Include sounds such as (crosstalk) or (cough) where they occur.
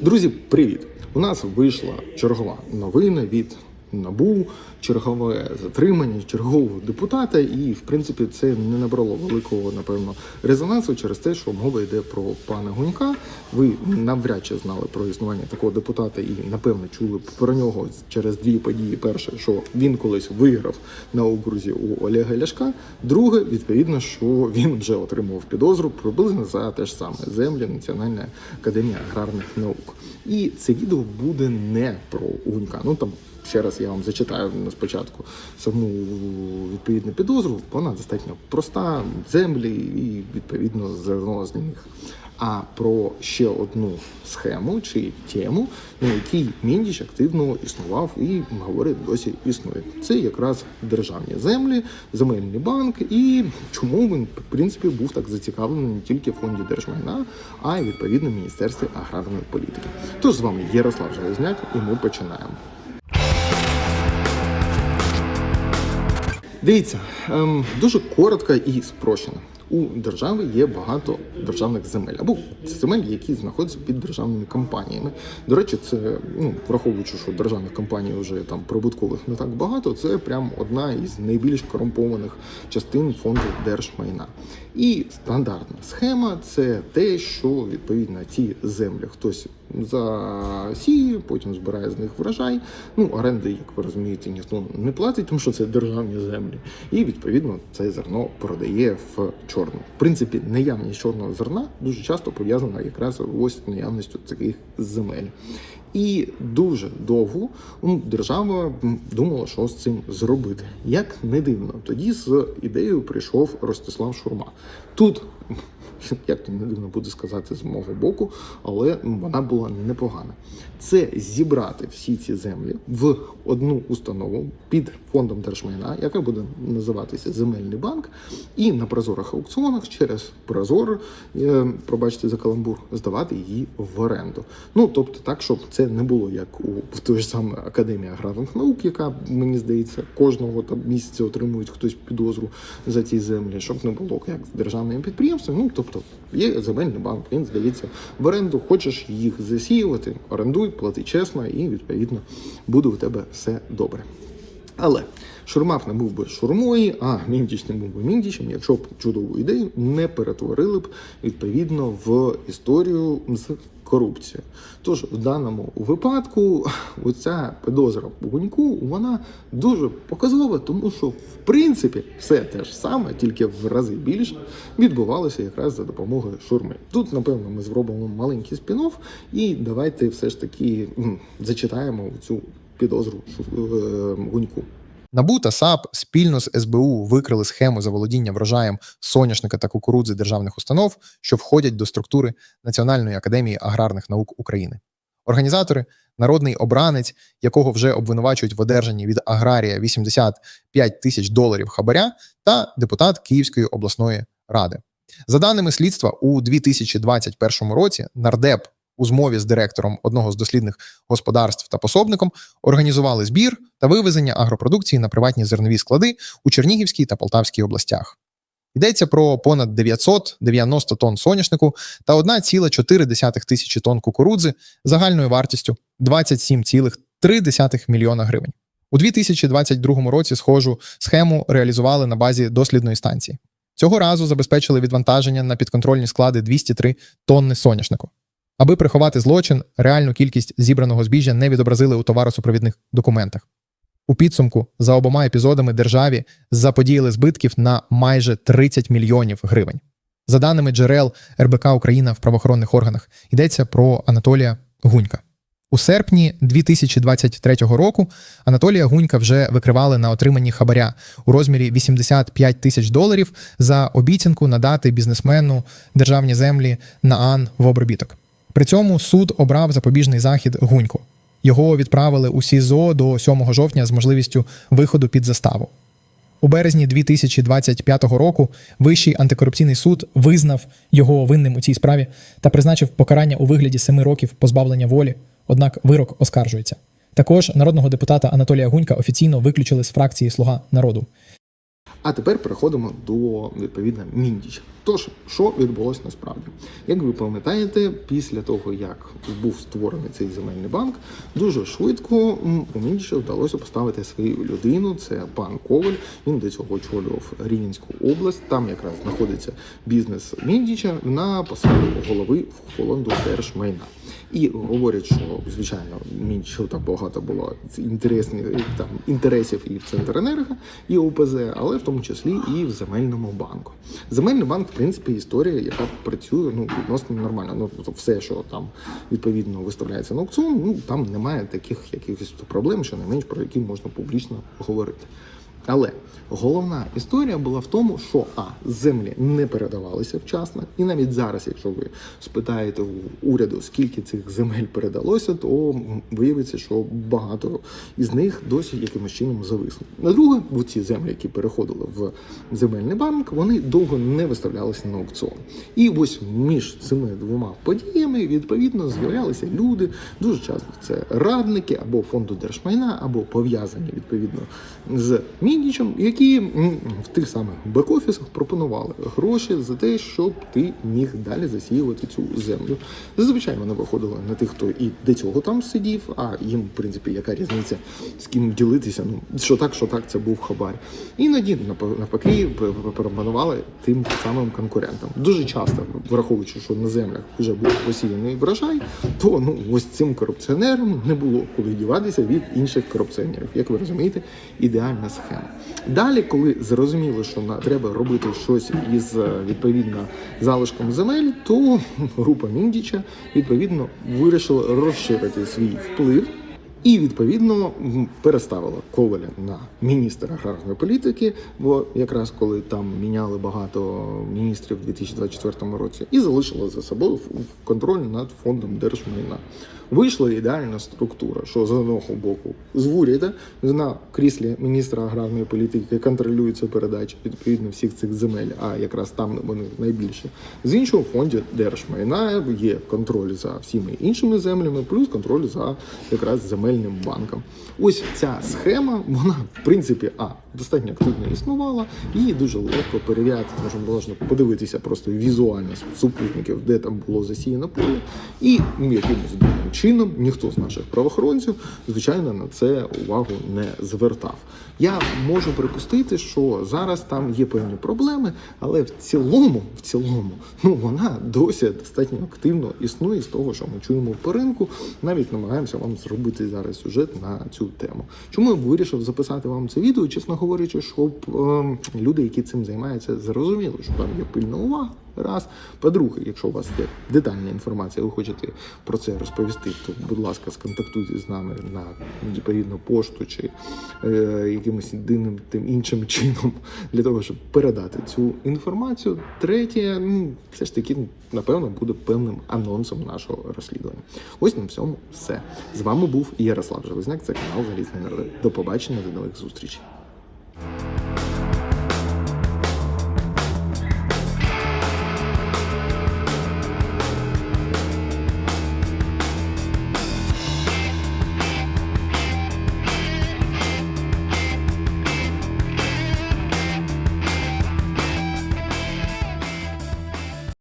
Друзі, привіт! У нас вийшла чергова новина від НАБУ, чергове затримання чергового депутата, і в принципі це не набрало великого, напевно, резонансу через те, що мова йде про пана Гунька. Ви навряд чи знали про існування такого депутата і напевно чули про нього через дві події. Перше, що він колись виграв на окрузі у Олега Ляшка. Друге, відповідно, що він вже отримав підозру приблизно за те ж саме землі Національна академія аграрних наук. І це відео буде не про Гунька. Ну там ще раз я вам зачитаю спочатку саму відповідну підозру. Вона достатньо проста, землі і відповідно зерно з них. А про ще одну схему чи тему, на якій Міндіч активно існував і говорить, досі існує. Це якраз державні землі, земельний банк, і чому він в принципі був так зацікавлений не тільки в фонді держмайна, а й відповідно в міністерстві аграрної політики. Тож з вами Ярослав Железняк, і ми починаємо. Дивіться, ем, дуже коротко і спрощено. У держави є багато державних земель або земель, які знаходяться під державними компаніями. До речі, це ну враховуючи, що державних компаній вже там прибуткових не так багато. Це прям одна із найбільш корумпованих частин фонду держмайна. І стандартна схема це те, що відповідно ці землі хтось засіє, потім збирає з них врожай. Ну, оренди, як ви розумієте, ніхто не платить, тому що це державні землі. І відповідно це зерно продає в чорну. В принципі, наявність чорного зерна дуже часто пов'язана якраз ось наявністю таких земель. І дуже довго ну, держава думала, що з цим зробити. Як не дивно, тоді з ідеєю прийшов Ростислав Шурма. Тут (laughs) як то не дивно буде сказати з мого боку, але вона була непогана. Це зібрати всі ці землі в одну установу під фондом держмайна, яка буде називатися Земельний банк, і на прозорих аукціонах через Прозор, е, пробачте за каламбур, здавати її в оренду. Ну тобто, так, щоб це не було як у в той ж саме Академії аграрних наук, яка мені здається кожного там місяця отримують хтось підозру за ці землі, щоб не було як з державними підприємствами. Ну тобто є земельний банк, він здається в оренду. Хочеш їх засіювати, орендуй, плати чесно, і відповідно буде у тебе все добре. Але Шурмав не був би шурмою, а Міндіч не був би Міндічем, якщо б чудову ідею не перетворили б відповідно в історію з корупцією. Тож в даному випадку оця підозра Гуньку вона дуже показова, тому що в принципі все те ж саме, тільки в рази більше відбувалося якраз за допомогою шурми. Тут, напевно, ми зробимо маленький спін-офф і давайте все ж таки зачитаємо цю підозру е, Гуньку. НАБУ та САП спільно з СБУ викрили схему заволодіння врожаєм соняшника та кукурудзи державних установ, що входять до структури Національної академії аграрних наук України. Організатори народний обранець, якого вже обвинувачують в одержанні від аграрія 85 тисяч доларів хабаря, та депутат Київської обласної ради. За даними слідства, у 2021 році нардеп у змові з директором одного з дослідних господарств та пособником організували збір та вивезення агропродукції на приватні зернові склади у Чернігівській та Полтавській областях. Йдеться про понад 990 тонн соняшнику та 1,4 тисячі тонн кукурудзи загальною вартістю 27,3 мільйона гривень. У 2022 році схожу схему реалізували на базі дослідної станції. Цього разу забезпечили відвантаження на підконтрольні склади 203 тонни соняшнику. Аби приховати злочин, реальну кількість зібраного збіжжя не відобразили у товаросупровідних документах. У підсумку за обома епізодами державі заподіяли збитків на майже 30 мільйонів гривень. За даними джерел РБК Україна в правоохоронних органах, йдеться про Анатолія Гунька. У серпні 2023 року Анатолія Гунька вже викривали на отриманні хабаря у розмірі 85 тисяч доларів за обіцянку надати бізнесмену державні землі на АН в обробіток. При цьому суд обрав запобіжний захід Гуньку. Його відправили у СІЗО до 7 жовтня з можливістю виходу під заставу. У березні 2025 року Вищий антикорупційний суд визнав його винним у цій справі та призначив покарання у вигляді 7 років позбавлення волі, однак вирок оскаржується. Також народного депутата Анатолія Гунька офіційно виключили з фракції Слуга народу. А тепер переходимо до відповідно Міндіча. Тож, що відбулося насправді? Як ви пам'ятаєте, після того як був створений цей земельний банк, дуже швидко у Міндіча вдалося поставити свою людину. Це пан Коваль. Він до цього очолював Рівненську область. Там якраз знаходиться бізнес Міндіча на посаду голови фонду держмайна. І говорять, що звичайно Міндічу так багато було інтересних там інтересів і в Центренерго, і ОПЗ, але в тому числі і в земельному банку. Земельний банк, в принципі, історія, яка працює ну відносно нормально. Ну тобто все, що там відповідно виставляється на аукціон, ну там немає таких якихось проблем, що не менш про які можна публічно говорити. Але головна історія була в тому, що а землі не передавалися вчасно, і навіть зараз, якщо ви спитаєте у уряду, скільки цих земель передалося, то виявиться, що багато із них досі якимось чином зависли. На друге, ці землі, які переходили в земельний банк, вони довго не виставлялися на аукціон. І ось між цими двома подіями відповідно з'являлися люди. Дуже часто це радники або фонду держмайна, або пов'язані відповідно з Міндічем, які в тих самих бек-офісах пропонували гроші за те, щоб ти міг далі засіювати цю землю. Зазвичай вони виходили на тих, хто і до цього там сидів, а їм, в принципі, яка різниця з ким ділитися. Ну що так, що так, це був хабар. Іноді навпаки пропонували тим самим конкурентам. Дуже часто, враховуючи, що на землях вже був посіяний врожай, то ну ось цим корупціонерам не було куди діватися від інших корупціонерів. Як ви розумієте, ідеальна схема. Далі, коли зрозуміли, що треба робити щось із е, відповідно залишком земель, то (laughs) група Міндіча відповідно вирішила розширити свій вплив. І відповідно переставила Коваля на міністра аграрної політики, бо якраз коли там міняли багато міністрів у 2024 році, і залишила за собою контроль над фондом держмайна. Вийшла ідеальна структура, що з одного боку з уряда на кріслі міністра аграрної політики контролюється передача відповідно всіх цих земель, а якраз там вони найбільше. З іншого фонді держмайна є контроль за всіми іншими землями, плюс контроль за якраз земельним банком. Ось ця схема, вона в принципі а достатньо активно існувала, її дуже легко перевіряти. Можна подивитися просто візуально супутників, де там було засіяно поле, і ну, якимось чином ніхто з наших правоохоронців, звичайно, на це увагу не звертав. Я можу припустити, що зараз там є певні проблеми, але в цілому, в цілому, ну вона досі достатньо активно існує з того, що ми чуємо по ринку. Навіть намагаємося вам зробити зараз сюжет на цю тему. Чому я вирішив записати вам це відео, чесно говорячи, щоб ем, люди, які цим займаються, зрозуміли, що там є пильна увага. Раз. По-друге, якщо у вас є детальна інформація, ви хочете про це розповісти, то, будь ласка, сконтактуйте з нами на відповідну пошту чи е, якимось дивним тим іншим (laughs) чином для того, щоб передати цю інформацію. Третє, ну, все ж таки, напевно, буде певним анонсом нашого розслідування. Ось на всьому все. З вами був Ярослав Железняк, це канал Залізний Народ. До побачення, до нових зустрічей.